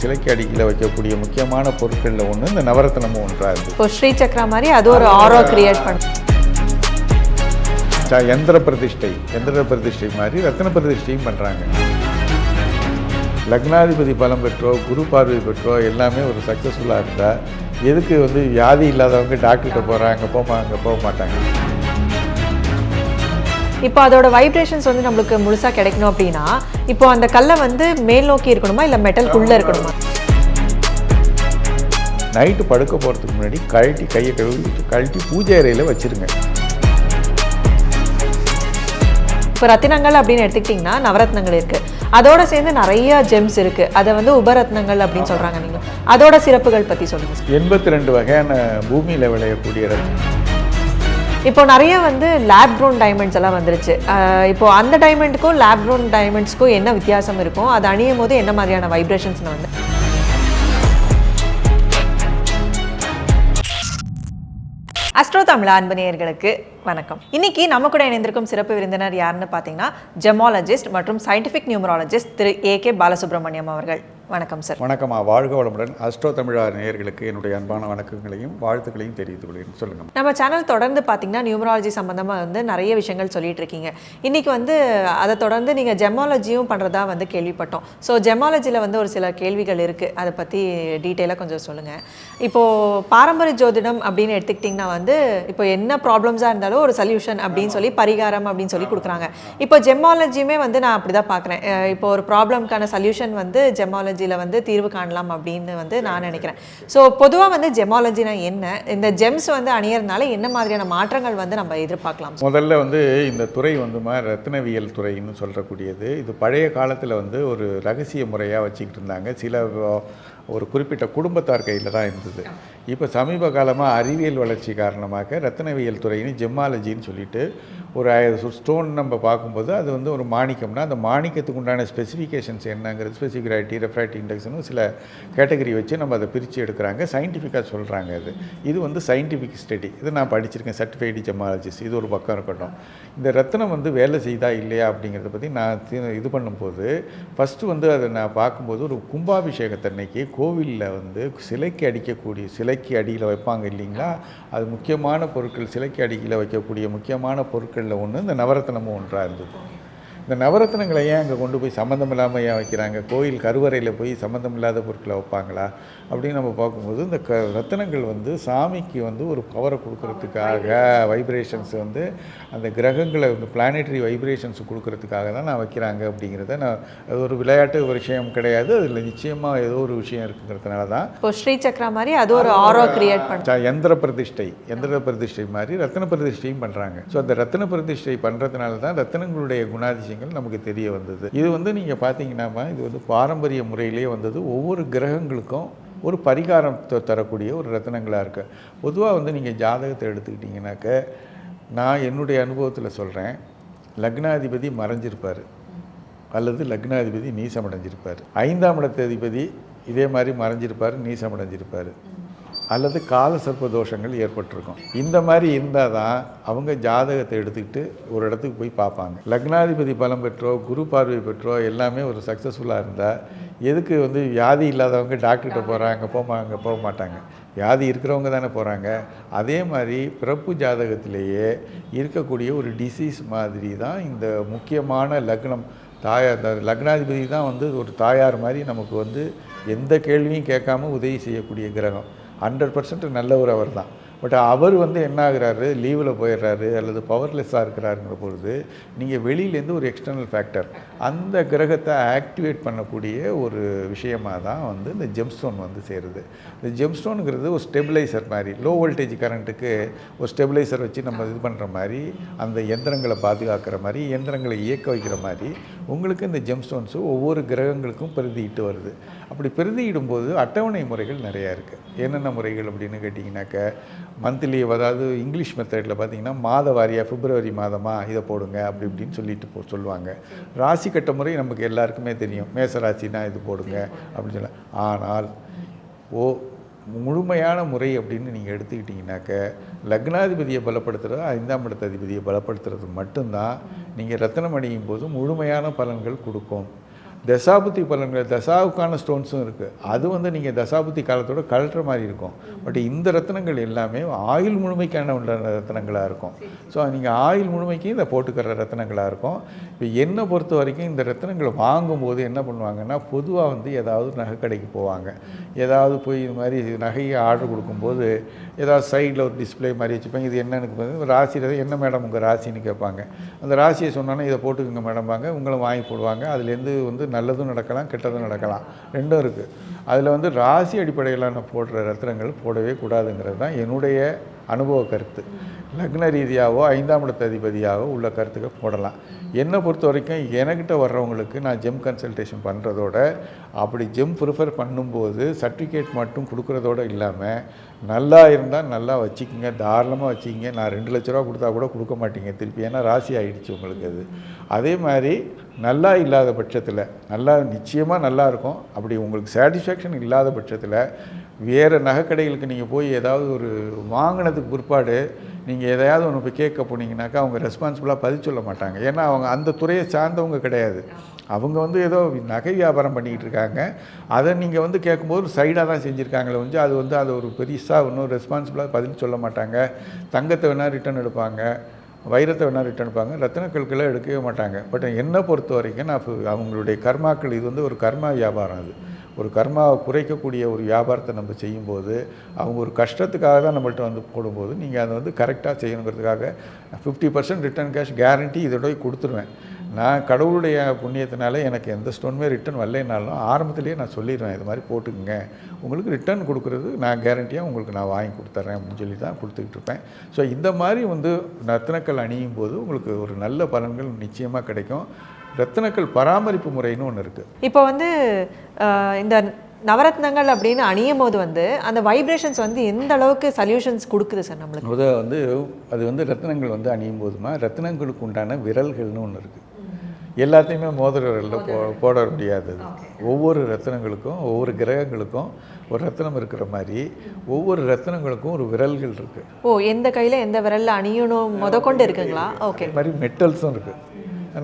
சிலைக்கு அடியில் வைக்கக்கூடிய முக்கியமான பொருட்களில் ஒன்று இந்த நவரத்னமும் ஒன்றாக இருக்குது இப்போ ஸ்ரீ சக்ரா மாதிரி அது ஒரு ஆரோ கிரியேட் பண்ணும் ச- யந்திர பிரதிஷ்டை யந்திர பிரதிஷ்டை மாதிரி ரத்ன பிரதிஷ்டையும் பண்ணுறாங்க லக்னாதிபதி பலம் பெற்றோ குரு பார்வை பெற்றோ எல்லாமே ஒரு சக்ஸஸ்ஃபுல்லாக இருந்தால் எதுக்கு வந்து வியாதி இல்லாதவங்க டாக்டர்கிட்ட போகிறாங்க போமா அங்கே போக மாட்டாங்க. இப்போ அதோட வைப்ரேஷன்ஸ் வந்து நம்மளுக்கு முழுசா கிடைக்கணும் அப்படின்னா இப்போ அந்த கல்லை வந்து மேல் நோக்கி இருக்கணுமா இல்லை மெட்டல்குள்ளே இருக்கணுமா? நைட்டு படுக்க போகிறதுக்கு முன்னாடி கழட்டி கையை கழுவிட்டு கழட்டி பூஜை அறையில் வச்சுருங்க. இப்போ ரத்தினங்கள் அப்படின்னு எடுத்துக்கிட்டிங்கன்னா நவரத்னங்கள் இருக்கு. அதோட சேர்ந்து நிறைய ஜெம்ஸ் இருக்கு. அதை வந்து உபரத்னங்கள் அப்படின்னு சொல்றாங்க நீங்க. அதோட சிறப்புகள் பத்தி சொல்லுங்க. சார். எண்பத்தி ரெண்டு வகையான பூமியில் விளையக்கூடிய ரத்னம் இப்போ நிறைய வந்து லேப் க்ரோன் டைமண்ட்ஸ் எல்லாம் வந்துருச்சு. இப்போ அந்த டைமண்டுக்கும் லேப் க்ரோன் டைமண்ட்ஸ்க்கும் என்ன வித்தியாசம் இருக்கும்? அது அணியும் போது என்ன மாதிரியான வைப்ரேஷன்ஸ் வந்து அஸ்ட்ரோ தமிழ் அன்பனியர்களுக்கு வணக்கம். இன்னைக்கு நம்ம கூட இணைந்திருக்கும் சிறப்பு விருந்தினர் யாருன்னு பார்த்தீங்கன்னா ஜெமாலஜிஸ்ட் மற்றும் scientific numerologist Thiru A K Balasubramaniam அவர்கள். வணக்கம் சார் வணக்கம்மா. வாழ்க வளமுடன். அஸ்ட்ரோ தமிழா நேயர்களுக்கு என்னுடைய அன்பான வணக்கங்களையும் வாழ்த்துக்களையும் தெரிவித்துக் கொள்கிறேன் சொல்லுங்கள் நம்ம சேனல் தொடர்ந்து பார்த்தீங்கன்னா நியூமராலஜி சம்மந்தமாக வந்து நிறைய விஷயங்கள் சொல்லிட்டு இருக்கீங்க. இன்னைக்கு வந்து அதை தொடர்ந்து நீங்கள் ஜெமாலஜியும் பண்ணுறதா வந்து கேள்விப்பட்டோம். ஸோ ஜெமாலஜியில் வந்து ஒரு சில கேள்விகள் இருக்குது அதை பற்றி டீட்டெயிலாக கொஞ்சம் சொல்லுங்கள் இப்போது பாரம்பரிய ஜோதிடம் அப்படின்னு எடுத்துக்கிட்டிங்கன்னா வந்து இப்போ என்ன ப்ராப்ளம்ஸாக இருந்தாலும் ஒரு சொல்யூஷன் அப்படின்னு சொல்லி பரிகாரம் அப்படின்னு சொல்லி கொடுக்குறாங்க. இப்போ ஜெமாலஜியுமே வந்து நான் அப்படி தான் பார்க்குறேன் இப்போ ஒரு ப்ராப்ளம்க்கான சொல்யூஷன் வந்து ஜெமாலஜியில் வந்து தீர்வு காணலாம் அப்படின்னு வந்து நான் நினைக்கிறேன். ஸோ பொதுவாக வந்து ஜெமாலஜினா என்ன? இந்த ஜெம்ஸ் வந்து அணியறதுனால என்ன மாதிரியான மாற்றங்கள் வந்து நம்ம எதிர்பார்க்கலாம்? முதல்ல வந்து இந்த துறை வந்துமா ரத்னவியல் துறைன்னு சொல்கிறக்கூடியது இது பழைய காலத்தில் வந்து ஒரு ரகசிய முறையாக வச்சுக்கிட்டு இருந்தாங்க. சில ஒரு குறிப்பிட்ட குடும்பத்தார் கையில் தான் இருந்தது. இப்போ சமீப காலமாக அறிவியல் வளர்ச்சி காரணமாக ரத்னவியல் துறைன்னு ஜெம்மாலஜின்னு சொல்லிட்டு ஒரு ஸ்டோன் நம்ம பார்க்கும்போது அது வந்து ஒரு மாணிக்கம்னா அந்த மாணிக்கத்துக்கு உண்டான ஸ்பெசிஃபிகேஷன்ஸ் என்னங்கிறது ஸ்பெசிஃபிக் ரெஃப்ராக்டி இண்டெக்ஸ்னு சில கேட்டகரி வச்சு நம்ம அதை பிரித்து எடுக்கிறாங்க. சயின்டிஃபிக்காக சொல்கிறாங்க அது. இது வந்து சயின்டிஃபிக் ஸ்டடி இது நான் படிச்சிருக்கேன் சர்டிஃபைடு ஜெமாலஜிஸ்ட் இது ஒரு பக்கம் இருக்கட்டும். இந்த ரத்னம் வந்து வேலை செய்தா இல்லையா அப்படிங்கிறத பற்றி நான் தி- இது பண்ணும்போது ஃபஸ்ட்டு வந்து அதை நான் பார்க்கும்போது ஒரு கும்பாபிஷேகத்தன்னைக்கு கோவிலில் வந்து சிலைக்கு அடிக்கக்கூடிய சிலைக்கு அடியில் வைப்பாங்க இல்லைங்களா? அது முக்கியமான பொருட்கள் சிலைக்கு அடியில் வைக்கக்கூடிய முக்கியமான பொருட்கள் பொருட்களில் ஒன்று இந்த நவரத்னமும் ஒன்றாக இருந்தது. இந்த நவரத்னங்களை ஏன் அங்கே கொண்டு போய் சம்மந்தம் இல்லாமல் ஏன் வைக்கிறாங்க? கோயில் கருவறையில் போய் சம்மந்தம் இல்லாத பொருட்களை வைப்பாங்களா? அப்படின்னு நம்ம பார்க்கும்போது இந்த க ரத்தினங்கள் வந்து சாமிக்கு வந்து ஒரு பவரை கொடுக்கறதுக்காக வைப்ரேஷன்ஸ் வந்து அந்த கிரகங்களை வந்து பிளானட்டரி வைப்ரேஷன்ஸ் கொடுக்கறதுக்காக தான் நான் வைக்கிறாங்க அப்படிங்கிறத நான் அது ஒரு விளையாட்டு விஷயம் கிடையாது. அதில் நிச்சயமாக ஏதோ ஒரு விஷயம் இருக்குங்கிறதுனால தான் இப்போ ஸ்ரீ சக்ரா மாதிரி அது ஒரு ஆரோ கிரியேட் பண்ணும் ச- யந்திர பிரதிஷ்டை யந்திர பிரதிஷ்டை மாதிரி ரத்தின பிரதிஷ்டையும் பண்ணுறாங்க ஸோ அந்த ரத்தின பிரதிஷ்டை பண்ணுறதுனால தான் ரத்தினங்களுடைய விஷயங்கள் நமக்கு தெரிய வந்தது. இது வந்து நீங்கள் பார்த்தீங்கன்னா இது வந்து பாரம்பரிய முறையிலேயே வந்தது. ஒவ்வொரு கிரகங்களுக்கும் ஒரு பரிகாரம் தரக்கூடிய ஒரு ரத்னங்களாக இருக்கு. பொதுவாக வந்து நீங்கள் ஜாதகத்தை எடுத்துக்கிட்டிங்கனாக்க நான் என்னுடைய அனுபவத்தில் சொல்கிறேன் லக்னாதிபதி மறைஞ்சிருப்பார். அல்லது லக்னாதிபதி நீசமடைஞ்சிருப்பார். ஐந்தாம் இடத்ததிபதி இதே மாதிரி மறைஞ்சிருப்பார் நீசமடைஞ்சிருப்பார். அல்லது கால சர்ப்ப தோஷங்கள் ஏற்பட்டிருக்கும். இந்த மாதிரி இருந்தால் தான் அவங்க ஜாதகத்தை எடுத்துக்கிட்டு ஒரு இடத்துக்கு போய் பார்ப்பாங்க. லக்னாதிபதி பலம் பெற்றோ குரு பார்வை பெற்றோ எல்லாமே ஒரு சக்ஸஸ்ஃபுல்லாக இருந்தால் எதுக்கு வந்து வியாதி இல்லாதவங்க டாக்டர்கிட்ட போகிறாங்க போமாங்க போக மாட்டாங்க. வியாதி இருக்கிறவங்க தானே போகிறாங்க அதே மாதிரி பிறப்பு ஜாதகத்திலேயே இருக்கக்கூடிய ஒரு டிசீஸ் மாதிரி தான் இந்த முக்கியமான லக்னம். தாயார் லக்னாதிபதி தான் வந்து ஒரு தாயார் மாதிரி நமக்கு வந்து எந்த கேள்வியும் கேட்காம உதவி செய்யக்கூடிய கிரகம். ஹண்ட்ரட் பர்சன்ட் நல்லவர் அவர் தான் பட் அவர் வந்து என்ன ஆகுறாரு லீவில் போயிடுறாரு அல்லது பவர்லெஸ்ஸாக இருக்கிறாருங்கிற பொழுது நீங்கள் வெளியிலேருந்து ஒரு எக்ஸ்டர்னல் ஃபேக்டர் அந்த கிரகத்தை ஆக்டிவேட் பண்ணக்கூடிய ஒரு விஷயமாக தான் வந்து இந்த ஜெம்ஸ்டோன் வந்து சேருது. இந்த ஜெம்ஸ்டோனுங்கிறது ஒரு ஸ்டெபிலைசர் மாதிரி லோ வோல்டேஜ் கரண்ட்டுக்கு ஒரு ஸ்டெபிலைசர் வச்சு நம்ம இது பண்ணுற மாதிரி அந்த எந்திரங்களை பாதுகாக்கிற மாதிரி எந்திரங்களை இயக்க வைக்கிற மாதிரி உங்களுக்கு இந்த ஜெம்ஸ்டோன்ஸு ஒவ்வொரு கிரகங்களுக்கும் பிரதியிட்டு வருது. அப்படி பிரதியிடும்போது அட்டவணை முறைகள் நிறையா இருக்குது என்னென்ன முறைகள் அப்படின்னு கேட்டிங்கனாக்க மந்த்லி அதாவது இங்கிலீஷ் மெத்தடில் பார்த்தீங்கன்னா மாத வாரியாக பிப்ரவரி மாதமாக இதை போடுங்க அப்படி இப்படின்னு சொல்லிட்டு போ சொல்லுவாங்க. ராசி கட்ட முறை நமக்கு எல்லாருக்குமே தெரியும். மேச ராசினா இது போடுங்க அப்படின்னு சொல்ல ஆனால் ஓ முழுமையான முறை அப்படின்னு நீங்கள் எடுத்துக்கிட்டிங்கனாக்க லக்னாதிபதியை பலப்படுத்துகிறது ஐந்தாம் இடத்த அதிபதியை பலப்படுத்துறது மட்டும்தான். நீங்கள் ரத்தனம் அணியும் போது முழுமையான பலன்கள் கொடுக்கும். தசாபுத்தி பலன்கள் தசாவுக்கான ஸ்டோன்ஸும் இருக்குது அது வந்து நீங்கள் தசாபுத்தி காலத்தோட கழட்டுற மாதிரி இருக்கும். பட் இந்த ரத்தினங்கள் எல்லாமே ஆயுள் முழுமைக்கான உள்ள ரத்தினங்களாக இருக்கும். ஸோ நீங்கள் ஆயுள் முழுமைக்கு இதை போட்டுக்கிற ரத்தினங்களாக இருக்கும். இப்போ என்னை பொறுத்த வரைக்கும் இந்த ரத்தினங்களை வாங்கும்போது என்ன பண்ணுவாங்கன்னா பொதுவாக வந்து ஏதாவது நகை கடைக்கு போவாங்க. ஏதாவது போய் இது மாதிரி நகையை ஆர்டர் கொடுக்கும்போது ஏதாவது சைடில் ஒரு டிஸ்ப்ளே மாதிரி வச்சுப்பாங்க. இது என்னன்னு ராசி என்ன மேடம் உங்கள் ராசின்னு கேட்பாங்க. அந்த ராசியை சொன்னோன்னா இதை போட்டுக்கோங்க மேடம் வாங்க. உங்களை வாங்கி போடுவாங்க. அதுலேருந்து வந்து நல்லதும் நடக்கலாம் கெட்டதும் நடக்கலாம். ரெண்டும் இருக்குது அதில் வந்து ராசி அடிப்படையிலான போடுற ரத்தினங்கள் போடவே கூடாதுங்கிறது தான் என்னுடைய அனுபவ கருத்து. லக்ன ரீதியாகவோ ஐந்தாம் இடத்த அதிபதியாகவோ உள்ள கருத்துக்கள் போடலாம். என்னை பொறுத்த வரைக்கும் எனக்கிட்ட வர்றவங்களுக்கு நான் ஜெம் கன்சல்டேஷன் பண்ணுறதோட அப்படி ஜெம் ப்ரிஃபர் பண்ணும்போது சர்டிஃபிகேட் மட்டும் கொடுக்குறதோட இல்லாமல் நல்லா இருந்தால் நல்லா வச்சுக்கோங்க தாராளமாக வச்சுக்கிங்க. நான் ரெண்டு லட்ச ரூபா கொடுத்தா கூட கொடுக்க மாட்டீங்க திருப்பி. ஏன்னா ராசி ஆகிடுச்சு உங்களுக்கு அது. அதே மாதிரி நல்லா இல்லாத பட்சத்தில் நல்லா நிச்சயமாக நல்லா இருக்கும். அப்படி உங்களுக்கு சாட்டிஸ்ஃபேக்ஷன் இல்லாத பட்சத்தில் வேறு நகைக்கடைகளுக்கு நீங்கள் போய் ஏதாவது ஒரு வாங்கினதுக்கு பிற்பாடு நீங்கள் எதையாவது ஒன்று போய் கேட்க போனீங்கன்னாக்கா அவங்க ரெஸ்பான்சிபிளாக பதில் சொல்ல மாட்டாங்க. ஏன்னா அவங்க அந்த துறையை சார்ந்தவங்க கிடையாது. அவங்க வந்து ஏதோ நகை வியாபாரம் பண்ணிக்கிட்டு இருக்காங்க. அதை நீங்கள் வந்து கேட்கும்போது சைடாக தான் செஞ்சுருக்காங்களே வந்து அது வந்து அது ஒரு பெருசாக ஒன்றும் ரெஸ்பான்சிபிளாக பதில் சொல்ல மாட்டாங்க. தங்கத்தை வேணால் ரிட்டர்ன் எடுப்பாங்க. வைரத்தை வேணால் ரிட்டர்ன் எடுப்பாங்க. ரத்தனக்கல்களை எடுக்கவே மாட்டாங்க. பட் என்னை பொறுத்த வரைக்கும் நான் அவங்களுடைய கர்மாக்கள் இது வந்து ஒரு கர்மா வியாபாரம் அது. ஒரு கர்மாவை குறைக்கக்கூடிய ஒரு வியாபாரத்தை நம்ம செய்யும்போது அவங்க ஒரு கஷ்டத்துக்காக தான் நம்மள்ட்ட வந்து போடும்போது நீங்கள் அதை வந்து கரெக்டாக செய்யணுங்கிறதுக்காக fifty percent return cash guarantee இதோடய கொடுத்துருவேன். நான் கடவுளுடைய புண்ணியத்தினால எனக்கு எந்த ஸ்டோனுமே ரிட்டர்ன் வரலைனாலும் ஆரம்பத்திலேயே நான் சொல்லிடுவேன் இது மாதிரி போட்டுக்குங்க. உங்களுக்கு ரிட்டர்ன் கொடுக்குறது நான் கேரண்டியாக உங்களுக்கு நான் வாங்கி கொடுத்துட்றேன் அப்படின்னு சொல்லி தான் கொடுத்துக்கிட்டு இருப்பேன். ஸோ இந்த மாதிரி வந்து ரத்தினக்கல் அணியும் போது உங்களுக்கு ஒரு நல்ல பலன்கள் நிச்சயமாக கிடைக்கும். ரத்தினக்கல் பராமரிப்பு முறைன்னு ஒன்று இருக்குது இப்போ வந்து இந்த நவரத்னங்கள் அப்படின்னு அணியும் போது வந்து அந்த வைப்ரேஷன்ஸ் வந்து எந்த அளவுக்கு சொல்யூஷன்ஸ் கொடுக்குது சார் நம்மளுக்கு? முத வந்து அது வந்து ரத்தினங்கள் வந்து அணியும் போதுமா? ரத்தினங்களுக்கு உண்டான விரல்கள்னு ஒன்று இருக்குது எல்லாத்தையுமே மோதிர விரலில் போ போட முடியாது. ஒவ்வொரு ரத்தினங்களுக்கும் ஒவ்வொரு கிரகங்களுக்கும் ஒரு ரத்தினம் இருக்கிற மாதிரி ஒவ்வொரு ரத்தினங்களுக்கும் ஒரு விரல்கள் இருக்குது ஓ எந்த கையில எந்த விரல்ல அணியணும் முத கொண்டு இருக்குங்களா? ஓகே. மாதிரி மெட்டல்ஸும் இருக்குது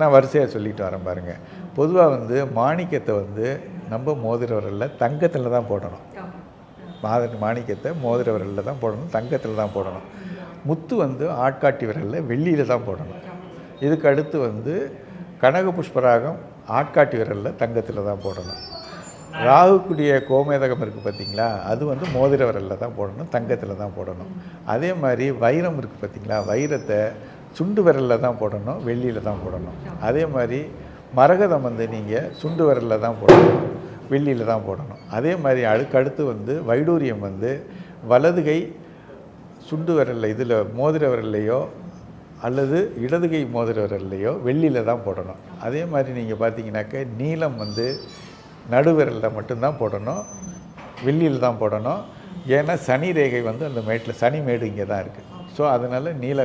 நான் வரிசையாக சொல்லிட்டு வரேன் பாருங்கள் பொதுவாக வந்து மாணிக்கத்தை வந்து நம்ம மோதிரவரில் தங்கத்தில் தான் போடணும். மாத மாணிக்கத்தை மோதிரவரில் தான் போடணும் தங்கத்தில் தான் போடணும். முத்து வந்து ஆட்காட்டி விரலில் வெள்ளியில் தான் போடணும். இதுக்கு அடுத்து வந்து கனக புஷ்பராகம் ஆட்காட்டி விரலில் தங்கத்தில் தான் போடணும். ராகுக்குடிய கோமேதகம் இருக்குது பார்த்தீங்களா அது வந்து மோதிர விரலில் தான் போடணும் தங்கத்தில் தான் போடணும். அதே மாதிரி வைரம் இருக்குது பார்த்தீங்களா வைரத்தை சுண்டு விரலில் தான் போடணும் வெள்ளியில் தான் போடணும். அதே மாதிரி மரகதம் வந்து நீங்கள் சுண்டு விரலில் தான் போடணும் வெள்ளியில் தான் போடணும். அதே மாதிரி அடுக்கடுத்து வந்து வைடூரியம் வந்து வலதுகை சுண்டு விரலில் இதில் மோதிர விரல்லையோ அல்லது இடதுகை மோதிர விரல்லையோ வெள்ளியில் தான் போடணும். அதே மாதிரி நீங்கள் பார்த்தீங்கன்னாக்க நீலம் வந்து நடுவிரலில் மட்டும்தான் போடணும் வெள்ளியில் தான் போடணும். ஏன்னா சனி ரேகை வந்து அந்த மேட்டில் சனி மேடு இங்கே தான் இருக்குது ஸோ அதனால் நீல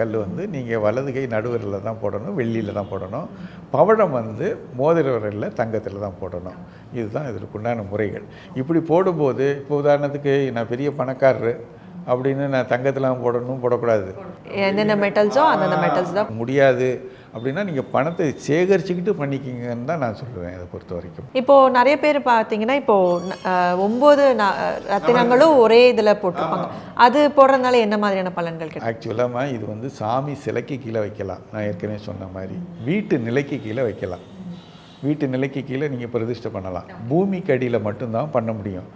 கல் வந்து நீங்கள் வலது கை நடுவிரலில் தான் போடணும் வெள்ளியில் தான் போடணும். பவழம் வந்து மோதிர விரலில் தங்கத்தில் தான் போடணும். இதுதான் இதற்குண்டான முறைகள். இப்படி போடும்போது இப்போ உதாரணத்துக்கு நான் பெரிய பணக்காரரு அப்படின்னு நான் தங்கத்தில் போடணும் போடக்கூடாது. என்னென்ன மெட்டல்ஸோ அந்தந்த மெட்டல்ஸ் தான். முடியாது. அப்படின்னா நீங்கள் பணத்தை சேகரிச்சுக்கிட்டு பண்ணிக்கிங்கன்னு தான் நான் சொல்லுவேன் அதை பொறுத்த வரைக்கும். இப்போ நிறைய பேர் பார்த்தீங்கன்னா இப்போ அஹ், ஒன்பது ந- ரத்தினங்களும் ஒரே இதுல போட்டிருப்பாங்க. அது போடுறதுனால என்ன மாதிரியான பலன்கள் கிடைக்கும்? ஆக்சுவலாக இது வந்து சாமி சிலைக்கு கீழே வைக்கலாம். நான் ஏற்கனவே சொன்ன மாதிரி. வீட்டு நிலைக்கு கீழே வைக்கலாம். வீட்டு நிலைக்கு கீழே நீங்கள் பிரதிஷ்டை பண்ணலாம். பூமிக்கு அடியில் மட்டும்தான் பண்ண முடியும்.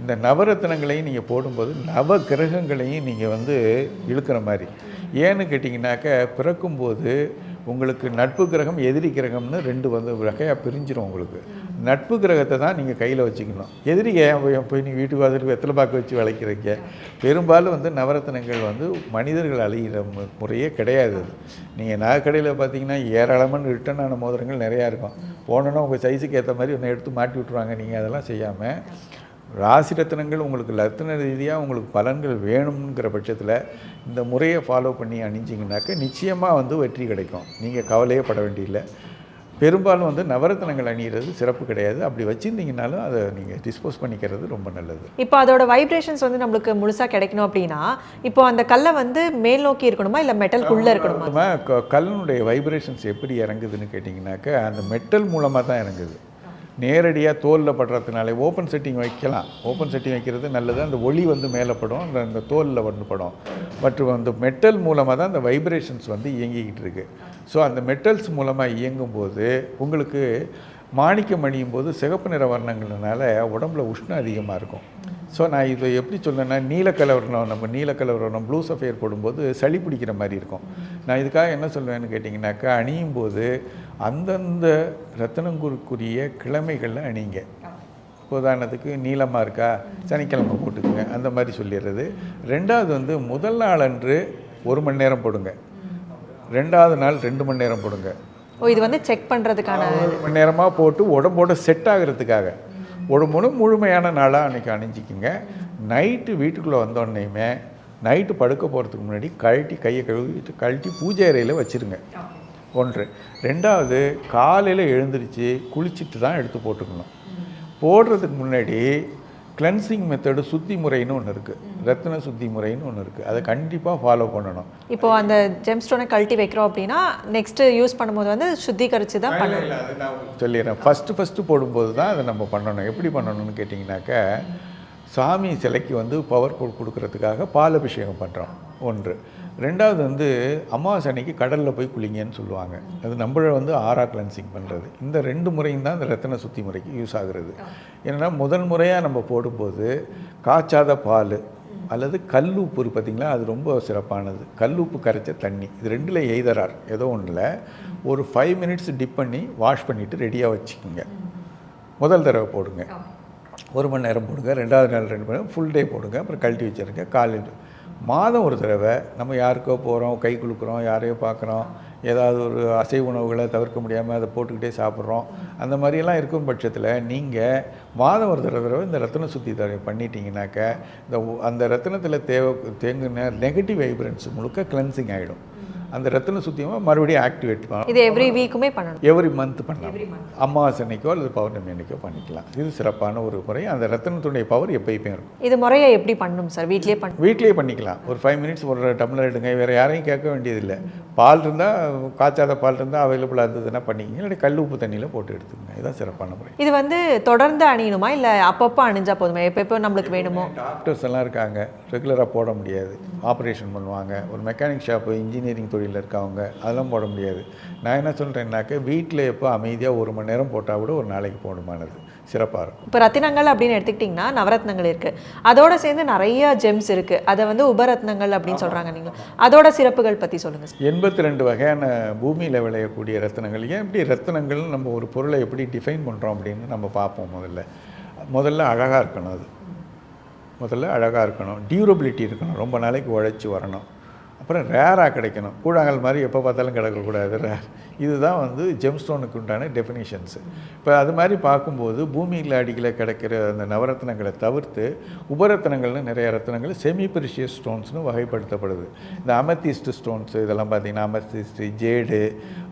இந்த நவரத்தினங்களையும் நீங்கள் போடும்போது நவ கிரகங்களையும் நீங்கள் வந்து இழுக்கிற மாதிரி. ஏன்னு கேட்டிங்கனாக்க பிறக்கும்போது உங்களுக்கு நட்பு கிரகம் எதிரி கிரகம்னு ரெண்டு வந்து வகையாக பிரிஞ்சிடும் உங்களுக்கு. நட்பு கிரகத்தை தான் நீங்கள் கையில் வச்சுக்கணும். எதிரி ஏன் போய் போய் நீ வீட்டுக்கு வாசலுக்கு வெத்தலை பாக்கு வச்சு வளைக்கிறீங்க? பெரும்பாலும் வந்து நவரத்தினங்கள் வந்து மனிதர்கள் அழிகிற மு- முறையே கிடையாது அது. நீங்கள் நகைக்கடையில் பார்த்தீங்கன்னா ஏராளமான ரிட்டர்ன் ஆன மோதிரங்கள் நிறையா இருக்கும். போனோன்னா உங்கள் சைஸுக்கு ஏற்ற மாதிரி ஒன்று எடுத்து மாட்டி விட்ருவாங்க நீங்கள் அதெல்லாம் செய்யாமல் ராசி ரத்தினங்கள் உங்களுக்கு ரத்தின ரீதியாக உங்களுக்கு பலன்கள் வேணுங்கிற பட்சத்தில் இந்த முறையை ஃபாலோ பண்ணி அணிஞ்சிங்கனாக்க நிச்சயமாக வந்து வெற்றி கிடைக்கும். நீங்கள் கவலையே பட வேண்டியதில்லை பெரும்பாலும் வந்து நவரத்னங்கள் அணியிறது சிறப்பு கிடையாது. அப்படி வச்சுருந்தீங்கனாலும் அதை நீங்கள் டிஸ்போஸ் பண்ணிக்கிறது ரொம்ப நல்லது. இப்போ அதோட வைப்ரேஷன்ஸ் வந்து நம்மளுக்கு முழுசா கிடைக்கணும் அப்படின்னா இப்போ அந்த கல்லை வந்து மேல் நோக்கி இருக்கணுமா? இல்ல மெட்டல்குள்ள இருக்கணுமா? நம்ம க- கல்லினுடைய வைப்ரேஷன்ஸ் எப்படி இறங்குதுன்னு கேட்டிங்கனாக்கா அந்த மெட்டல் மூலமாக தான் இறங்குது. நேரடியாக தோலில் படுறதுனால ஓப்பன் செட்டிங் வைக்கலாம். ஓப்பன் செட்டிங் வைக்கிறது நல்லது. அந்த ஒளி வந்து மேலே படும். அந்த அந்த தோலில் வந்து படும். பட் அந்த மெட்டல் மூலமாக தான் அந்த வைப்ரேஷன்ஸ் வந்து இயங்கிக்கிட்டு இருக்கு. ஸோ அந்த மெட்டல்ஸ் மூலமாக இயங்கும்போது உங்களுக்கு மாணிக்கம் அணியும் போது சிகப்பு நிற வர்ணங்கள்னால உடம்புல உஷ்ணம் அதிகமாக இருக்கும். ஸோ நான் இதை எப்படி சொல்லேன்னா நீலக்கலவரணம் நம்ம நீலக்கலவரணம் ப்ளூ சஃபையர் போடும்போது சளி பிடிக்கிற மாதிரி இருக்கும். நான் இதுக்காக என்ன சொல்லுவேன்னு கேட்டிங்கனாக்கா அணியும் போது அந்தந்த ரத்தனங்குருக்குரிய கிழமைகளில் அணிங்க. உதாரணத்துக்கு நீளமாக இருக்கா? சனிக்கிழமை போட்டுக்குங்க. அந்த மாதிரி சொல்லிடுறது. ரெண்டாவது வந்து முதல் நாள் அன்று ஒரு மணி நேரம் போடுங்க. ரெண்டாவது நாள் ரெண்டு மணி நேரம் போடுங்க. ஓ இது வந்து செக் பண்றதுக்கான ஒரு மணி நேரமாக போட்டு உடம்போட செட் ஆகிறதுக்காக. உடம்போட முழுமையான நாளாக அன்றைக்கி அணிஞ்சிக்கிங்க. நைட்டு வீட்டுக்குள்ளே வந்தோடனேயுமே நைட்டு படுக்க போகிறதுக்கு முன்னாடி கழட்டி கையை கழுவிட்டு கழட்டி பூஜை அறையில் வச்சுருங்க. ஒன்று. ரெண்டாவது காலையில் எழுந்திரிச்சு குளிச்சுட்டு தான் எடுத்து போட்டுக்கணும். போடுறதுக்கு முன்னாடி கிளென்சிங் மெத்தடு சுத்தி முறைன்னு ஒன்று இருக்குது ரத்தின சுத்தி முறைன்னு ஒன்று இருக்குது அதை கண்டிப்பாக ஃபாலோ பண்ணணும். இப்போ அந்த ஜெம் ஸ்டோனை கழட்டி வைக்கிறோம் அப்படின்னா நெக்ஸ்ட் யூஸ் பண்ணும்போது வந்து சுத்திகரிச்சு தான் பண்ணணும். சொல்லிடுறேன். ஃபஸ்ட்டு ஃபஸ்ட்டு போடும்போது தான் அதை நம்ம பண்ணணும். எப்படி பண்ணணும்னு கேட்டிங்கனாக்கா சாமி சிலைக்கு வந்து பவர் கொடுக்கறதுக்காக பால் அபிஷேகம் பண்ணுறோம் ஒன்று. ரெண்டாவது வந்து அமாவாசை அன்னைக்கு கடலில் போய் குளிங்கன்னு சொல்லுவாங்க. அது நம்மள வந்து ஆறா கிளென்சிங் பண்ணுறது இந்த ரெண்டு முறையும் தான் இந்த ரத்தின சுத்தி முறைக்கு யூஸ் ஆகுறது. ஏன்னா முதல் முறையாக நம்ம போடும்போது காய்ச்சாத பால் அல்லது கல்லுப்பு இருக்கு பார்த்தீங்களா அது ரொம்ப சிறப்பானது. கல்லுப்பு கரைச்ச தண்ணி. இது ரெண்டில் எய்தரார். ஏதோ ஒன்றில் ஒரு ஃபைவ் மினிட்ஸ் டிப் பண்ணி வாஷ் பண்ணிவிட்டு ரெடியாக வச்சுக்கோங்க. முதல் தடவை போடுங்க. ஒரு மணி நேரம் போடுங்க. ரெண்டாவது நாள் ரெண்டு மணி நேரம் ஃபுல் டே போடுங்க. அப்புறம் கழட்டி வச்சுருங்க. காலையில் மாதம் ஒரு தடவை நம்ம யாருக்கோ போகிறோம் கை கொடுக்குறோம் யாரையோ பார்க்குறோம் ஏதாவது ஒரு அசைவ உணவுகளை தவிர்க்க முடியாமல் அதை போட்டுக்கிட்டே சாப்பிட்றோம். அந்த மாதிரியெல்லாம் இருக்கும் பட்சத்தில் நீங்கள் மாதம் ஒரு தடவை தடவை இந்த ரத்தன சுத்தி தடவை பண்ணிட்டீங்கனாக்க இந்த அந்த ரத்தினத்தில் தேவை தேங்குன நெகட்டிவ் வைப்ரன்ஸ் முழுக்க கிளென்சிங் ஆகிடும் அந்த ரத்தின சுத்தியமாக மறுபடியும் ஆக்டிவேட் பண்ணலாம் இது எவ்ரி வீக்குமே பண்ணணும். எவ்ரி மந்த் பண்ணலாம். அமாவாசை அன்னைக்கோ அல்லது பௌர்ணமி அன்னைக்கோ பண்ணிக்கலாம். இது சிறப்பான ஒரு முறை. அந்த ரத்தினத்துடைய பவர் எப்பயுமே இருக்கும். இது முறையை எப்படி பண்ணணும் சார் வீட்லயே பண்ணணும் வீட்லேயே பண்ணிக்கலாம். ஒரு ஃபைவ் மினிட்ஸ் ஒரு டம்ளர் எடுங்க. வேறு யாரையும் கேட்க வேண்டியதில்லை. பால் இருந்தால் காய்ச்சாத பால் இருந்தால் அவைலபிளாக இருந்ததுன்னா பண்ணிக்கிங்க. இல்லாட்டி கல் உப்பு தண்ணியில் போட்டு எடுத்துக்கங்க. இதுதான் சிறப்பான முறை. இது வந்து தொடர்ந்து அணியணுமா? இல்ல அப்பப்போ அணிஞ்சா போதுமா? எப்போ நம்மளுக்கு வேணுமோ? டாக்டர்ஸ் எல்லாம் இருக்காங்க. ரெகுலராக போட முடியாது. ஆப்ரேஷன் பண்ணுவாங்க. ஒரு மெக்கானிக் ஷாப்பு இன்ஜினியரிங் தொழிலில் இருக்கவங்க அதெல்லாம் போட முடியாது. நான் என்ன சொல்கிறேன்னாக்க வீட்டில் எப்போ அமைதியாக ஒரு மணி நேரம் போட்டால் கூட ஒரு நாளைக்கு போடுமானது. சிறப்பாக இருக்கும். இப்போ ரத்தினங்கள் அப்படின்னு எடுத்துக்கிட்டிங்கன்னா நவரத்னங்கள் இருக்கு. அதோட சேர்ந்து நிறைய ஜெம்ஸ் இருக்கு. அதை வந்து உபரத்னங்கள் அப்படின்னு சொல்றாங்க நீங்க. அதோட சிறப்புகள் பத்தி சொல்லுங்க சார். எண்பத்தி ரெண்டு வகையான பூமியில் விளையக்கூடிய ரத்தினங்கள். ஏன் எப்படி ரத்தினங்கள் நம்ம ஒரு பொருளை எப்படி டிஃபைன் பண்ணுறோம் அப்படின்னு நம்ம பார்ப்போம் முதல்ல. முதல்ல அழகாக இருக்கணும் அது. முதல்ல அழகாக இருக்கணும். டியூரபிலிட்டி இருக்கணும். ரொம்ப நாளைக்கு உழைச்சி வரணும். அப்புறம் ரேராக கிடைக்கணும். கூழாங்கல் மாதிரி எப்போ பார்த்தாலும் கிடக்கக்கூடாது. ரேர் இதுதான் வந்து ஜெம்ஸ்டோனுக்கு உண்டான டெஃபினிஷன்ஸு இப்போ அது மாதிரி பார்க்கும்போது பூமியில் அடியில் கிடைக்கிற அந்த நவரத்னங்களை தவிர்த்து உபரத்னங்கள்னு நிறைய ரத்னங்கள் செமி பிரிஷியஸ் ஸ்டோன்ஸ்னு வகைப்படுத்தப்படுது. இந்த அமத்திஸ்ட் ஸ்டோன்ஸ் இதெல்லாம் பார்த்தீங்கன்னா அமத்திஸ்ட் ஜேடு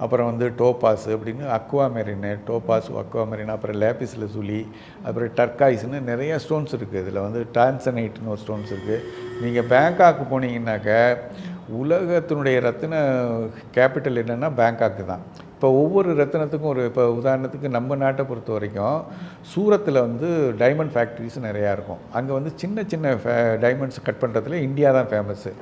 அப்புறம் வந்து டோபாஸ் அப்படின்னு aqua marine topaz aqua marine அப்புறம் லேபிஸில் சுழி அப்புறம் டர்காய்ஸ்னு நிறைய ஸ்டோன்ஸ் இருக்குது இதில் வந்து டான்சனைட்னு ஒரு ஸ்டோன்ஸ் இருக்குது நீங்கள் பேங்காக் போனீங்கன்னாக்க உலகத்தினுடைய ரத்தின கேபிட்டல் என்னென்னா பேங்காக்கு தான். இப்போ ஒவ்வொரு ரத்தினத்துக்கும் ஒரு இப்போ உதாரணத்துக்கு நம்ம நாட்டை பொறுத்த வரைக்கும் சூரத்தில் வந்து டைமண்ட் ஃபேக்ட்ரிஸ் நிறையா இருக்கும். அங்கே வந்து சின்ன சின்ன ஃபே டைமண்ட்ஸ் கட் பண்ணுறதுல இந்தியா தான் ஃபேமஸ்ஸு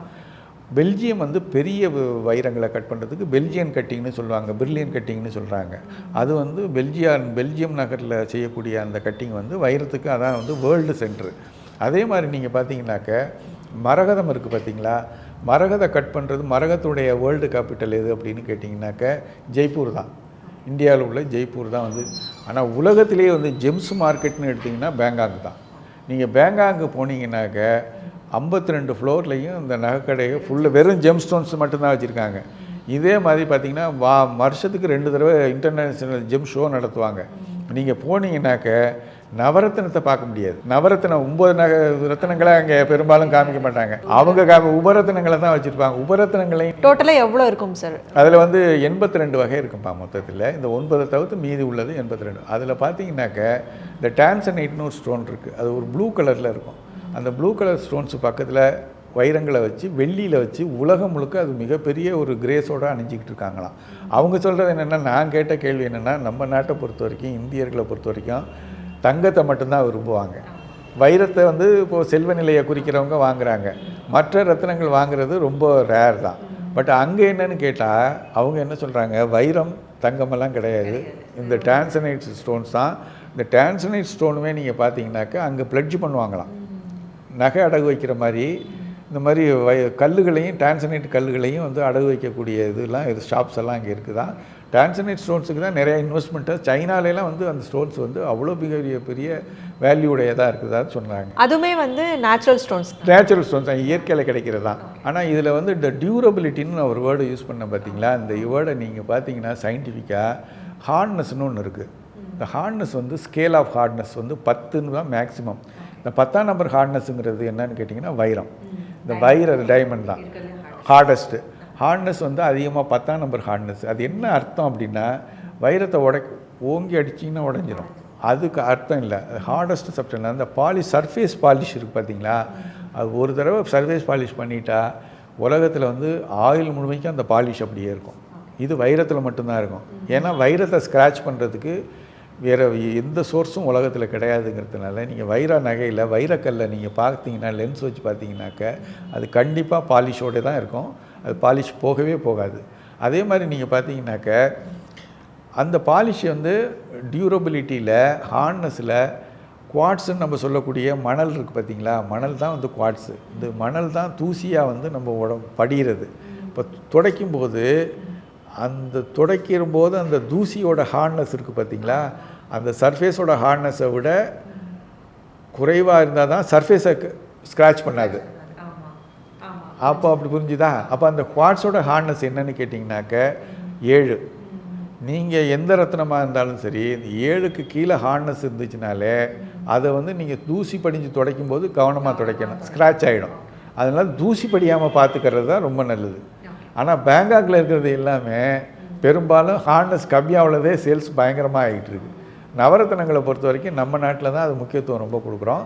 பெல்ஜியம் வந்து பெரிய வ- வைரங்களை கட் பண்ணுறதுக்கு பெல்ஜியன் கட்டிங்னு சொல்லுவாங்க பிரில்லியன் கட்டிங்னு சொல்கிறாங்க அது வந்து பெல்ஜியா பெல்ஜியம் நகரில் செய்யக்கூடிய அந்த கட்டிங் வந்து வைரத்துக்கு அதான் வந்து வேர்ல்டு சென்ட்ரு. அதே மாதிரி நீங்கள் பார்த்தீங்கன்னாக்க மரகதம் இருக்குது பார்த்தீங்களா மரகதை கட் பண்ணுறது மரகத்துடைய வேர்ல்டு கேபிட்டல் எது அப்படின்னு கேட்டிங்கனாக்க ஜெய்ப்பூர் தான். இந்தியாவில் உள்ள ஜெய்ப்பூர் தான் வந்து. ஆனால் உலகத்திலேயே வந்து ஜெம்ஸ் மார்க்கெட்னு எடுத்திங்கன்னா பேங்காக் தான். நீங்கள் பேங்காங்கு போனீங்கன்னாக்க ஐம்பத்தி ரெண்டு ஃப்ளோர்லேயும் இந்த நகைக்கடையை ஃபுல்லாக வெறும் ஜெம் ஸ்டோன்ஸ் மட்டும்தான் வச்சுருக்காங்க. இதே மாதிரி பார்த்தீங்கன்னா வா வருஷத்துக்கு ரெண்டு தடவை இன்டர்நேஷ்னல் ஜெம் ஷோ நடத்துவாங்க. நீங்கள் போனீங்கன்னாக்க நவரத்தினத்தை பார்க்க முடியாது. நவரத்தினம் ஒன்பது நக ரத்தினங்களை அங்கே பெரும்பாலும் காமிக்க மாட்டாங்க. அவங்க காமி உபரத்தினங்களை தான் வச்சுருப்பாங்க. உபரத்தினங்களையும் டோட்டலாக எவ்வளோ இருக்கும் சார் அதில் வந்து எண்பத்தி ரெண்டு வகை இருக்கும்பா மொத்தத்தில். இந்த ஒன்பதை தவிர்த்து மீதி உள்ளது எண்பத்தி ரெண்டு அதில் பார்த்தீங்கன்னாக்க இந்த டான்சனைட்னு ஒரு ஸ்டோன் இருக்குது அது ஒரு ப்ளூ கலரில் இருக்கும். அந்த ப்ளூ கலர் ஸ்டோன்ஸ் பக்கத்தில் வைரங்களை வச்சு வெள்ளியில் வச்சு உலகம் முழுக்க அது மிகப்பெரிய ஒரு கிரேஸோடு அணிஞ்சிக்கிட்டு இருக்காங்களாம். அவங்க சொல்கிறது என்னென்னா நான் கேட்ட கேள்வி என்னென்னா நம்ம நாட்டை பொறுத்த வரைக்கும் இந்தியர்களை பொறுத்த வரைக்கும் தங்கத்தை மட்டும்தான் விரும்புவாங்க. வைரத்தை வந்து இப்போது செல்வ நிலையை குறிக்கிறவங்க வாங்குறாங்க. மற்ற ரத்தினங்கள் வாங்குறது ரொம்ப ரேர் தான். பட் அங்கே என்னன்னு கேட்டால் அவங்க என்ன சொல்கிறாங்க வைரம் தங்கமெல்லாம் கிடையாது. இந்த டான்சனைட் ஸ்டோன்ஸ் தான். இந்த டான்சனைட் ஸ்டோனுமே நீங்கள் பார்த்தீங்கன்னாக்கா அங்கே பிளட்ஜ் பண்ணுவாங்களாம். நகை அடகு வைக்கிற மாதிரி இந்த மாதிரி வை கல்லுகளையும் டான்சனைட் கல்லுகளையும் வந்து அடகு வைக்கக்கூடிய இதெல்லாம் இது ஷாப்ஸ் எல்லாம் இங்கே இருக்குதா? டான்சனைட் ஸ்டோன்ஸுக்கு தான் நிறைய இன்வெஸ்ட்மெண்ட்டு சைனாலெலாம் வந்து அந்த ஸ்டோன்ஸ் வந்து அவ்வளோ பெரிய பெரிய வேல்யூடையதாக இருக்குதான்னு சொன்னாங்க. அதுவுமே வந்து நேச்சுரல் ஸ்டோன்ஸ் நேச்சுரல் ஸ்டோன்ஸ் இயற்கையில் கிடைக்கிறது? தான் ஆனால் இதில் வந்து இந்த டியூரபிலிட்டின்னு ஒரு வேர்டு யூஸ் பண்ண பார்த்தீங்களா இந்த வேர்டை நீங்கள் பார்த்தீங்கன்னா சயின்டிஃபிக்காக ஹார்ட்னஸ்னு ஒன்று இருக்குது இந்த ஹார்ட்னஸ் வந்து ஸ்கேல் ஆஃப் ஹார்ட்னஸ் வந்து பத்துன்னு தான் மேக்ஸிமம் இந்த பத்தாம் நம்பர் ஹார்ட்னஸ்ங்கிறது என்னன்னு கேட்டிங்கன்னா வைரம். இந்த வைர டைமண்ட் தான். ஹார்டஸ்ட்டு ஹார்ட்னஸ் வந்து அதிகமாக பத்தாம் நம்பர் ஹார்ட்னஸ் அது என்ன அர்த்தம் அப்படின்னா வைரத்தை உடை ஓங்கி அடிச்சிங்கன்னா உடஞ்சிரும். அதுக்கு அர்த்தம் இல்லை. ஹார்டஸ்ட் சப்ஸ்டன் அந்த பாலிஷ் சர்ஃபேஸ் பாலிஷ் இருக்குது பார்த்தீங்களா அது ஒரு தடவை சர்ஃபேஸ் பாலிஷ் பண்ணிட்டா உலகத்தில் வந்து ஆயில் முழுமைக்கும் அந்த பாலிஷ் அப்படியே இருக்கும். இது வைரத்தில் மட்டும்தான் இருக்கும். ஏன்னா வைரத்தை ஸ்க்ராட்ச் பண்ணுறதுக்கு வேறு எந்த சோர்ஸும் உலகத்தில் கிடையாதுங்கிறதுனால நீங்கள் வைர நகையில் வைரக்கல்லை நீங்கள் பார்த்தீங்கன்னா லென்ஸ் வச்சு பார்த்தீங்கன்னாக்க அது கண்டிப்பாக பாலிஷோடு தான் இருக்கும். அது பாலிஷ் போகவே போகாது. அதே மாதிரி நீங்கள் பார்த்தீங்கன்னாக்க அந்த பாலிஷ் வந்து டியூரபிலிட்டியில் ஹார்ட்னஸில் குவாட்ஸுன்னு நம்ம சொல்லக்கூடிய மணல் இருக்குது பார்த்தீங்களா? மணல் தான் வந்து குவாட்ஸு இந்த மணல் தான் தூசியாக வந்து நம்ம உடம்பு படிகிறது இப்போ துடைக்கும் போது அந்த துடைக்கிற போது அந்த தூசியோட ஹார்ட்னஸ் இருக்குது பார்த்தீங்களா? அந்த சர்ஃபேஸோட ஹார்ட்னஸை விட குறைவாக இருந்தால் தான் சர்ஃபேஸை ஸ்க்ராட்ச் பண்ணாது. அப்போ அப்படி புரிஞ்சுதா? அப்போ அந்த குவாட்ஸோட ஹார்ட்னஸ் என்னன்னு கேட்டிங்கனாக்க ஏழு. நீங்கள் எந்த ரத்னமாக இருந்தாலும் சரி இந்த ஏழுக்கு கீழே ஹார்ட்னஸ் இருந்துச்சுனாலே அதை வந்து நீங்கள் தூசி படிஞ்சு துடைக்கும் போது கவனமாக துடைக்கணும் ஸ்க்ராட்ச் ஆகிடும் அதனால் தூசி படியாமல் பார்த்துக்கிறது தான் ரொம்ப நல்லது. ஆனால் பேங்காக்கில் இருக்கிறது எல்லாமே பெரும்பாலும் ஹார்ட்னஸ் கம்மியாகுள்ளதே சேல்ஸ் பயங்கரமாக ஆகிட்டு இருக்கு நவரத்னங்களை பொறுத்த வரைக்கும் நம்ம நாட்டில் தான் அது முக்கியத்துவம் ரொம்ப கொடுக்குறோம்.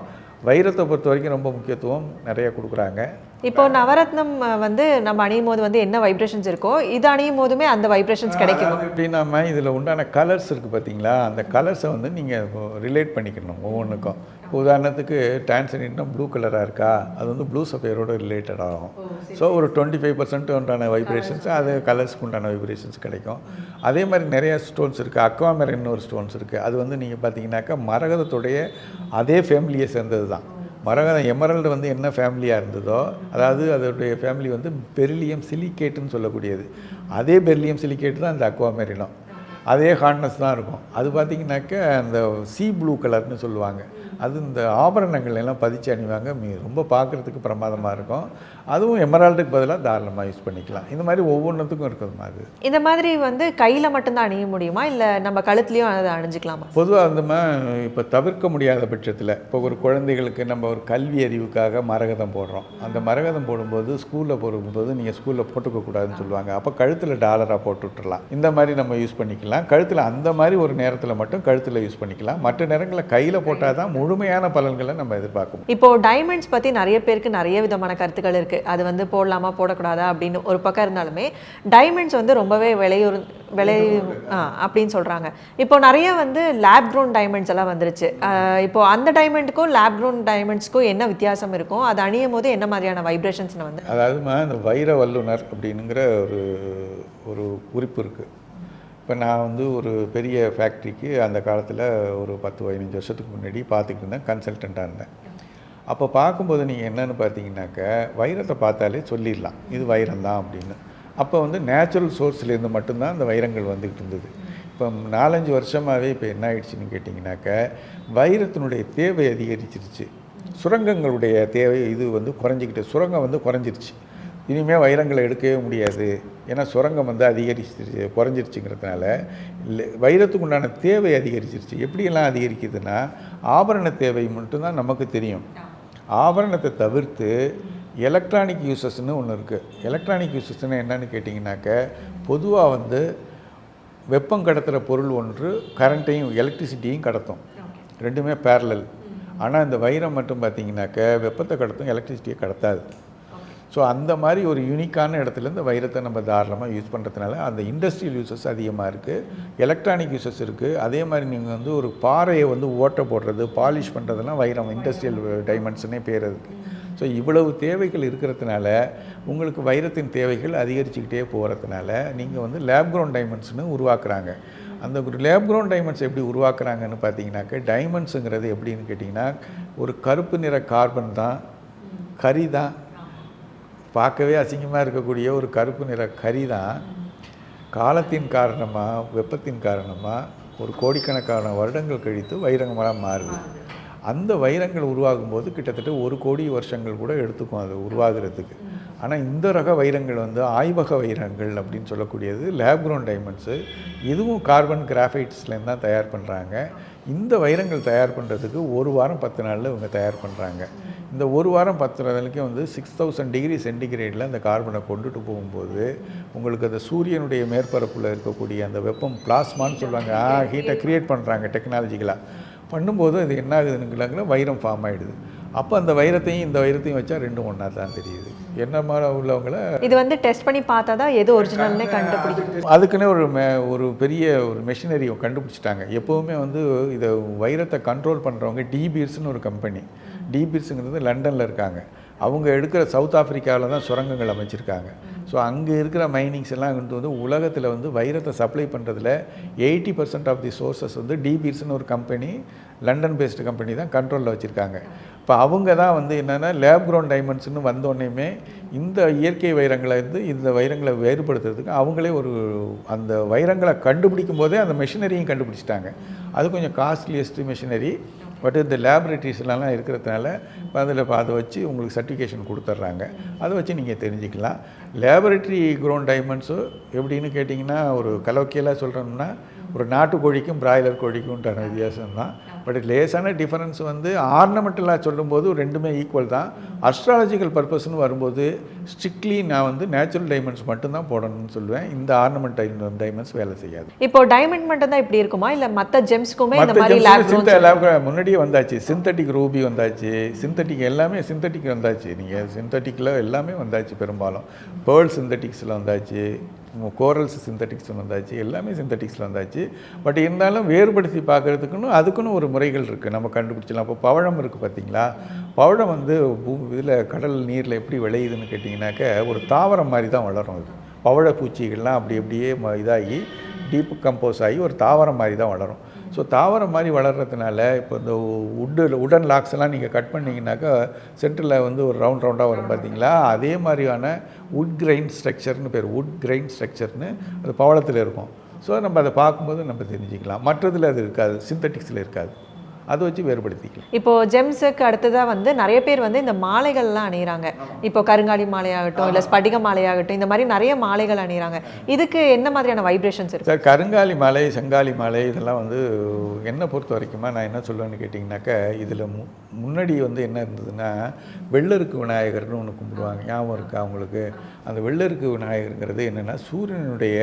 வைரத்தை பொறுத்த வரைக்கும் ரொம்ப முக்கியத்துவம் நிறைய கொடுக்குறாங்க. இப்போ நவரத்னம் வந்து நம்ம அணியும் போது வந்து என்ன வைப்ரேஷன்ஸ் இருக்கோ இது அணியும் போதுமே அந்த வைப்ரேஷன்ஸ் கிடைக்கும். அதாவது எப்படின்னாம இதில் உண்டான கலர்ஸ் இருக்குது பார்த்தீங்களா அந்த கலர்ஸை வந்து நீங்கள் ரிலேட் பண்ணிக்கணும் ஒவ்வொன்றுக்கும் உதாரணத்துக்கு டான்சனிட்னா ப்ளூ கலராக இருக்கா? அது வந்து ப்ளூ சஃபையரோட ரிலேட்டட் ஆகும். ஸோ ஒரு டுவெண்ட்டி ஃபைவ் பர்சன்ட் உண்டான வைப்ரேஷன்ஸ் அது கலர்ஸ்க்கு உண்டான வைப்ரேஷன்ஸ் கிடைக்கும். அதே மாதிரி நிறைய ஸ்டோன்ஸ் இருக்குது அக்வாமெரின்னு ஒரு ஸ்டோன்ஸ் இருக்குது அது வந்து நீங்கள் பார்த்தீங்கன்னாக்கா மரகதத்துடைய அதே ஃபேமிலியை சேர்ந்தது தான் மரகதம் எமரல்டு வந்து என்ன ஃபேமிலியாக இருந்ததோ அதாவது அதோடைய ஃபேமிலி வந்து பெரிலியம் சிலிகேட்டுன்னு சொல்லக்கூடியது. அதே பெரிலியம் சிலிகேட் தான் அந்த அக்வாமெரினம் அதே ஹார்ட்னஸ் தான் இருக்கும். அது பார்த்திங்கனாக்க அந்த சீ ப்ளூ கலர்னு சொல்லுவாங்க. அது இந்த ஆபரணங்கள் எல்லாம் பதிச்சு அணிவாங்க. மீ ரொம்ப பார்க்குறதுக்கு பிரமாதமாக இருக்கும். அதுவும் எமரால்டுக்கு பதிலாக தாராளமாக யூஸ் பண்ணிக்கலாம். இந்த மாதிரி ஒவ்வொன்றுத்துக்கும் இருக்குதுமா அது. இந்த மாதிரி வந்து கையில மட்டும்தான் அணிய முடியுமா? இல்ல நம்ம கழுத்துலயும் அதை அணிஞ்சுக்கலாமா? பொதுவாக அந்த மாதிரி இப்போ தவிர்க்க முடியாத பட்சத்தில் இப்போ ஒரு குழந்தைகளுக்கு நம்ம ஒரு கல்வி அறிவுக்காக மரகதம் போடுறோம். அந்த மரகதம் போடும்போது ஸ்கூலில் போடும்போது நீங்கள் ஸ்கூலில் போட்டுக்க கூடாதுன்னு சொல்லுவாங்க. அப்போ கழுத்தில் டாலராக போட்டு விட்டுறலாம். இந்த மாதிரி நம்ம யூஸ் பண்ணிக்கலாம். கழுத்தில் அந்த மாதிரி ஒரு நேரத்தில் மட்டும் கழுத்தில் யூஸ் பண்ணிக்கலாம். மற்ற நேரங்களில் கையில் போட்டால் தான் முழுமையான பலன்களை நம்ம எதிர்பார்க்க முடியும். இப்போ டைமண்ட்ஸ் பத்தி நிறைய பேருக்கு நிறைய விதமான கருத்துக்கள் இருக்கு. அது வந்து போடலாமா போடக்கூடாதா அப்படின்னு ஒரு பக்கம் இருந்தாலுமே டைமண்ட்ஸ் வந்து ரொம்பவே விலையுறு விலை அப்படின்னு சொல்றாங்க. இப்போ நிறைய வந்து லேப் க்ரோன் டைமண்ட்ஸ் எல்லாம் வந்துருச்சு. இப்போ அந்த டைமண்டுக்கும் லேப் க்ரோன் டைமண்ட்ஸ்க்கும் என்ன வித்தியாசம் இருக்கும் அது அணியும் போது என்ன மாதிரியான வைப்ரேஷன்ஸ் வந்து அதாவதுமா இந்த வைர வல்லுனர் அப்படிங்கிற ஒரு ஒரு குறிப்பு இருக்குது இப்போ நான் வந்து ஒரு பெரிய ஃபேக்ட்ரிக்கு அந்த காலத்தில் ஒரு பத்து பதினஞ்சு வருஷத்துக்கு முன்னாடி பார்த்துக்கிட்டு இருந்தேன் கன்சல்டண்ட்டாக இருந்தேன். அப்போ பார்க்கும்போது நீங்கள் என்னென்னு பார்த்தீங்கன்னாக்க வைரத்தை பார்த்தாலே சொல்லிடலாம் இது வைரம் தான் அப்படின்னு. அப்போ வந்து நேச்சுரல் சோர்ஸ்லேருந்து மட்டும்தான் அந்த வைரங்கள் வந்துக்கிட்டு இருந்தது. இப்போ நாலஞ்சு வருஷமாகவே இப்போ என்ன ஆயிடுச்சுன்னு கேட்டிங்கனாக்க வைரத்தினுடைய தேவை அதிகரிச்சிருச்சு. சுரங்கங்களுடைய தேவை இது வந்து குறைஞ்சிக்கிட்டு சுரங்கம் வந்து குறைஞ்சிருச்சு. இனிமேல் வைரங்களை எடுக்கவே முடியாது. ஏன்னா சுரங்கம் வந்து அதிகரிச்சிருச்சு குறைஞ்சிருச்சுங்கிறதுனால இல்லை வைரத்துக்கு உண்டான தேவை அதிகரிச்சிருச்சு. எப்படியெல்லாம் அதிகரிக்குதுன்னா ஆபரண தேவை மட்டும்தான் நமக்கு தெரியும். ஆபரணத்தை தவிர்த்து எலக்ட்ரானிக் யூசஸ்னு ஒன்று இருக்குது எலக்ட்ரானிக் யூசஸ்னு என்னன்னு கேட்டிங்கனாக்க பொதுவாக வந்து வெப்பம் கடத்துகிற பொருள் ஒன்று கரண்ட்டையும் எலக்ட்ரிசிட்டியும் கடத்தும். ரெண்டுமே பேரலல் ஆனால் இந்த வைரம் மட்டும் பார்த்திங்கனாக்க வெப்பத்தை கடத்தும் எலக்ட்ரிசிட்டியை கடத்தாது. ஸோ அந்த மாதிரி ஒரு யூனிக்கான இடத்துல இந்த வைரத்தை நம்ம தாராளமாக யூஸ் பண்ணுறதுனால அந்த இண்டஸ்ட்ரியல் யூசஸ் அதிகமாக இருக்குது எலக்ட்ரானிக் யூசஸ் இருக்குது அதே மாதிரி நீங்கள் வந்து ஒரு பாறையை வந்து ஓட்டை போடுறது பாலிஷ் பண்ணுறதெல்லாம் வைரம் இண்டஸ்ட்ரியல் டைமண்ட்ஸ்னே பேர் இருக்குது ஸோ இவ்வளவு தேவைகள் இருக்கிறதுனால உங்களுக்கு வைரத்தின் தேவைகள் அதிகரிச்சுக்கிட்டே போகிறதுனால நீங்கள் வந்து லேப் க்ரௌண்ட் டைமண்ட்ஸ்னு உருவாக்குறாங்க. அந்த லேப் கிரவுண்ட் டைமண்ட்ஸ் எப்படி உருவாக்குறாங்கன்னு பார்த்தீங்கன்னாக்க டைமண்ட்ஸுங்கிறது எப்படின்னு கேட்டிங்கன்னா ஒரு கருப்பு நிற கார்பன் தான் கறி தான் பார்க்கவே அசிங்கமாக இருக்கக்கூடிய ஒரு கருப்பு நிற கறி தான் காலத்தின் காரணமாக வெப்பத்தின் காரணமாக ஒரு கோடிக்கணக்கான வருடங்கள் கழித்து வைரங்கமாக மாறுது. அந்த வைரங்கள் உருவாகும் போது கிட்டத்தட்ட ஒரு கோடி வருஷங்கள் கூட எடுத்துக்கும் அது உருவாகிறதுக்கு. ஆனால் இந்த ரக வைரங்கள் வந்து ஆய்வக வைரங்கள் அப்படின்னு சொல்லக்கூடியது லேப் க்ரோன் டைமண்ட்ஸு இதுவும் கார்பன் கிராஃபைட்ஸ்லேருந்து தான் தயார் பண்ணுறாங்க இந்த வைரங்கள் தயார் பண்ணுறதுக்கு ஒரு வாரம் பத்து நாளில் இவங்க தயார் பண்ணுறாங்க இந்த ஒரு வாரம் பத்து நாளைக்கும் வந்து சிக்ஸ் தௌசண்ட் டிகிரி சென்டிகிரேடில் அந்த கார்பனை கொண்டுட்டு போகும்போது உங்களுக்கு அந்த சூரியனுடைய மேற்பரப்பில் இருக்கக்கூடிய அந்த வெப்பம் பிளாஸ்மான்னு சொல்லுவாங்க ஹீட்டை க்ரியேட் பண்ணுறாங்க டெக்னாலஜிக்கலாக பண்ணும்போது அது என்ன ஆகுதுனுங்களாங்களா வைரம் ஃபார்ம் ஆகிடுது அப்போ அந்த வைரத்தையும் இந்த வைரத்தையும் வச்சா ரெண்டும் ஒன்றா தான் தெரியுது. என்ன மாதிரி உள்ளவங்கள? இது வந்து டெஸ்ட் பண்ணி பார்த்தா தான் எது ஒரிஜினல்னே கண்டுபிடிக்கும்? அதுக்குன்னே ஒரு மெ ஒரு பெரிய ஒரு மெஷினரி கண்டுபிடிச்சிட்டாங்க. எப்போவுமே வந்து இதை வைரத்தை கண்ட்ரோல் பண்ணுறவங்க டிபீர்ஸ்னு ஒரு கம்பெனி டிபீர்ஸுங்கிறது லண்டனில் இருக்காங்க. அவங்க எடுக்கிற சவுத் ஆஃப்ரிக்காவில் தான் சுரங்கங்கள் அமைச்சிருக்காங்க. ஸோ அங்கே இருக்கிற மைனிங்ஸ் எல்லாம் வந்து வந்து உலகத்தில் வந்து வைரத்தை சப்ளை பண்ணுறதுல eighty percent of the sources வந்து டிபீர்ஸ்னு ஒரு கம்பெனி லண்டன் பேஸ்டு கம்பெனி தான் கண்ட்ரோலில் வச்சுருக்காங்க. இப்போ அவங்க தான் வந்து என்னென்னா லேப் க்ரௌண்ட் டைமண்ட்ஸ்னு வந்தோடனேயுமே இந்த இயற்கை வைரங்களை வந்து இந்த வைரங்களை வேறுபடுத்துறதுக்கு அவங்களே ஒரு அந்த வைரங்களை கண்டுபிடிக்கும் போதே அந்த மெஷினரியும் கண்டுபிடிச்சிட்டாங்க. அது கொஞ்சம் காஸ்ட்லியஸ்ட் மெஷினரி பட் இந்த லேபரேட்டரிஸ்லாம் இருக்கிறதுனால இப்போ அதில் இப்போ அதை வச்சு உங்களுக்கு சர்டிஃபிகேஷன் கொடுத்துட்றாங்க அதை வச்சு நீங்கள் தெரிஞ்சுக்கலாம். லேபரேட்டரி க்ரோன் டைமண்ட்ஸு எப்படின்னு கேட்டிங்கன்னா ஒரு கலோக்கியலாக சொல்கிறோம்னா ஒரு நாட்டுக்கோழிக்கும் பிராய்லர் கோழிக்கும் உண்டான வித்தியாசம் தான் பட் லேசான டிஃபரன்ஸ் வந்து ஆர்னமெண்டலாக சொல்லும்போது ரெண்டுமே ஈக்குவல் தான். அஸ்ட்ராலஜிக்கல் பர்பஸ்னு வரும்போது ஸ்ட்ரிக்ட்லி நான் வந்து நேச்சுரல் டைமண்ட்ஸ் மட்டும்தான் போடணும்னு சொல்லுவேன். இந்த ஆர்னமெண்ட் டைமண்ட்ஸ் வேலை செய்யாது. இப்போ டைமண்ட் மட்டும் தான் இப்படி இருக்குமா? இல்ல மத்த ஜெம்ஸ்க்குமே இந்த மற்ற மாதிரி முன்னாடியே வந்தாச்சு. சிந்தட்டிக் ரூபி வந்தாச்சு. சிந்தட்டிக் எல்லாமே சிந்தட்டிக் வந்தாச்சு. நீங்கள் சிந்தட்டிக்கில் எல்லாமே வந்தாச்சு பெரும்பாலும். பேர்ல் சிந்தட்டிக்ஸில் வந்தாச்சு. கோரல்ஸ் சிந்தட்டிக்ஸ் வந்தாச்சு எல்லாமே சிந்தட்டிக்ஸில் வந்தாச்சு. பட் இருந்தாலும் வேறுபடுத்தி பார்க்குறதுக்குன்னு அதுக்குன்னு ஒரு முறைகள் இருக்குது நம்ம கண்டுபிடிச்சலாம் இப்போ பவழம் இருக்குது பார்த்தீங்களா? பவழம் வந்து இதில் கடல் நீரில் எப்படி விளையுதுன்னு கேட்டிங்கனாக்க ஒரு தாவரம் மாதிரி தான் வளரும் இது பவழ பூச்சிகள்லாம் அப்படி அப்படியே ம- இதாகி டீப் கம்போஸ் ஆகி ஒரு தாவரம் மாதிரி தான் வளரும். ஸோ தாவரம் மாதிரி வளர்கிறதுனால இப்போ இந்த உட்டு உடன் லாக்ஸ் எல்லாம் நீங்கள் கட் பண்ணிங்கனாக்கா சென்டரில் வந்து ஒரு ரவுண்ட் ரவுண்டாக வரும் பார்த்தீங்களா அதே மாதிரியான உட் கிரைன் ஸ்ட்ரக்சர்னு பேர் உட் கிரைன் ஸ்ட்ரக்சர்னு அது பவளத்தில் இருக்கும். ஸோ நம்ம அதை பார்க்கும்போது நம்ம தெரிஞ்சுக்கலாம். மற்றதில் அது இருக்காது சிந்தட்டிக்ஸில் இருக்காது. அதை வச்சு வேறுபடுத்திக்கலாம். இப்போ ஜெம்ஸுக்கு அடுத்ததா வந்து நிறைய பேர் வந்து இந்த மாலைகள்லாம் அணியிறாங்க. இப்போ கருங்காலி மாலையாகட்டும் இல்ல ஸ்படிக மாலையாகட்டும் இந்த மாதிரி நிறைய மாலைகள் அணியிறாங்க. இதுக்கு என்ன மாதிரியான வைப்ரேஷன்ஸ் இருக்கு? சார் கருங்காலி மாலை செங்காலி மாலை இதெல்லாம் வந்து என்னை பொறுத்த வரைக்குமா நான் என்ன சொல்லுவேன்னு கேட்டிங்கனாக்கா இதில் மு முன்னாடி வந்து என்ன இருந்ததுன்னா வெள்ளருக்கு விநாயகர்னு ஒன்று கும்பிடுவாங்க. ஞாபகம் இருக்கா அவங்களுக்கு அந்த வெள்ளருக்கு விநாயகருங்கிறது என்னென்னா சூரியனுடைய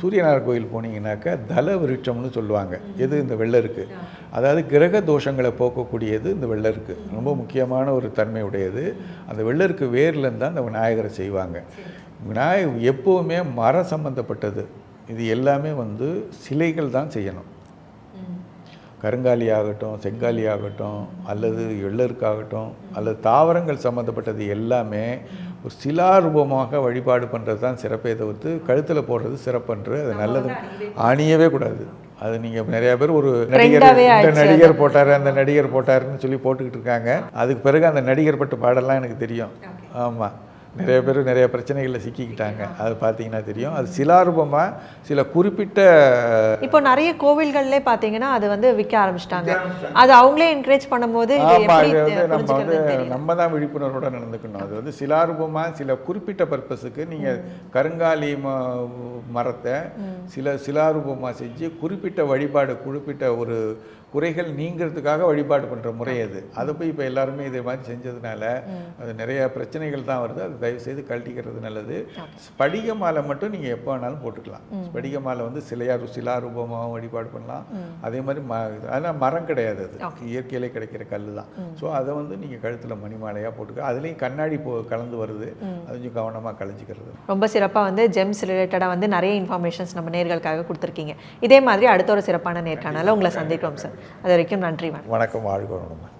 சூரியனார் கோயில் போனீங்கன்னாக்கா தல விருட்சம்னு சொல்லுவாங்க. எது இந்த வெள்ளருக்கு? அதாவது கிரக தோஷங்களை போக்கக்கூடியது இந்த வெள்ளருக்கு. ரொம்ப முக்கியமான ஒரு தன்மை உடையது. அந்த வெள்ளருக்கு வேர்லேருந்து தான் அந்த விநாயகரை செய்வாங்க. விநாயகர் எப்போவுமே மர சம்பந்தப்பட்டது. இது எல்லாமே வந்து சிலைகள் தான் செய்யணும். கருங்காலி ஆகட்டும் செங்காலி ஆகட்டும் அல்லது எள்ளருக்காகட்டும் அல்லது தாவரங்கள் சம்மந்தப்பட்டது எல்லாமே ஒரு சிலாரூபமாக வழிபாடு பண்ணுறது தான் சிறப்பே தவிர்த்து கழுத்தில் போடுறது சிறப்பன்று. அது நல்லது. அணியவே கூடாது. அது நீங்கள் நிறைய பேர் ஒரு நடிகர் இந்த நடிகர் போட்டார் அந்த நடிகர் போட்டாருன்னு சொல்லி போட்டுக்கிட்டு இருக்காங்க. அதுக்கு பிறகு அந்த நடிகர் பட்டு பாடலாம் எனக்கு தெரியும். ஆமாம் நிறைய பேர் நிறைய பிரச்சனைகளில் சிக்கிக்கிட்டாங்க. அது பார்த்தீங்கன்னா தெரியும். அது சிலாரூபமாக சில குறிப்பிட்ட இப்போ நிறைய கோவில்கள்லே பார்த்தீங்கன்னா அது வந்து விற்க ஆரம்பிச்சிட்டாங்க. அது அவங்களே என்கரேஜ் பண்ணும்போது நம்ம வந்து நம்ம தான் விழிப்புணர்வோட நடந்துக்கணும். அது வந்து சிலாரூபமாக சில குறிப்பிட்ட பர்பஸுக்கு நீங்கள் கருங்காலி மரத்தை சில சிலாரூபமாக செஞ்சு குறிப்பிட்ட வழிபாடு குறிப்பிட்ட ஒரு குறைகள் நீங்கிறதுக்காக வழிபாடு பண்ணுற முறை அது. அதை போய் இப்போ எல்லாருமே இதே மாதிரி செஞ்சதுனால அது நிறைய பிரச்சனைகள் தான் வருது. அது தயவு செய்து கழட்டிக்கிறது நல்லது. ஸ்படிக மாலை மட்டும் நீங்கள் எப்போ வேணாலும் போட்டுக்கலாம். ஸ்படிக மாலை வந்து சிலையார் சிலாரூபமாகவும் வழிபாடு பண்ணலாம். அதே மாதிரி ம ஆனால் மரம் கிடையாது அது. இயற்கையிலே கிடைக்கிற கல் தான். ஸோ அதை வந்து நீங்கள் கழுத்தில் மணி மாலையாக போட்டுக்க. அதுலேயும் கண்ணாடி போ கலந்து வருது. அது கொஞ்சம் கவனமாக கலைஞ்சிக்கிறது ரொம்ப சிறப்பாக வந்து ஜெம்ஸ் ரிலேட்டடாக வந்து நிறைய இன்ஃபர்மேஷன்ஸ் நம்ம நேர்களுக்காக கொடுத்துருக்கீங்க. இதே மாதிரி அடுத்த ஒரு சிறப்பான நேர்காணல உங்களை சந்திக்கிறோம் சார் அது வரைக்கும் நன்றி வணக்கம். வணக்கம் வாழ்க வளமுடன்.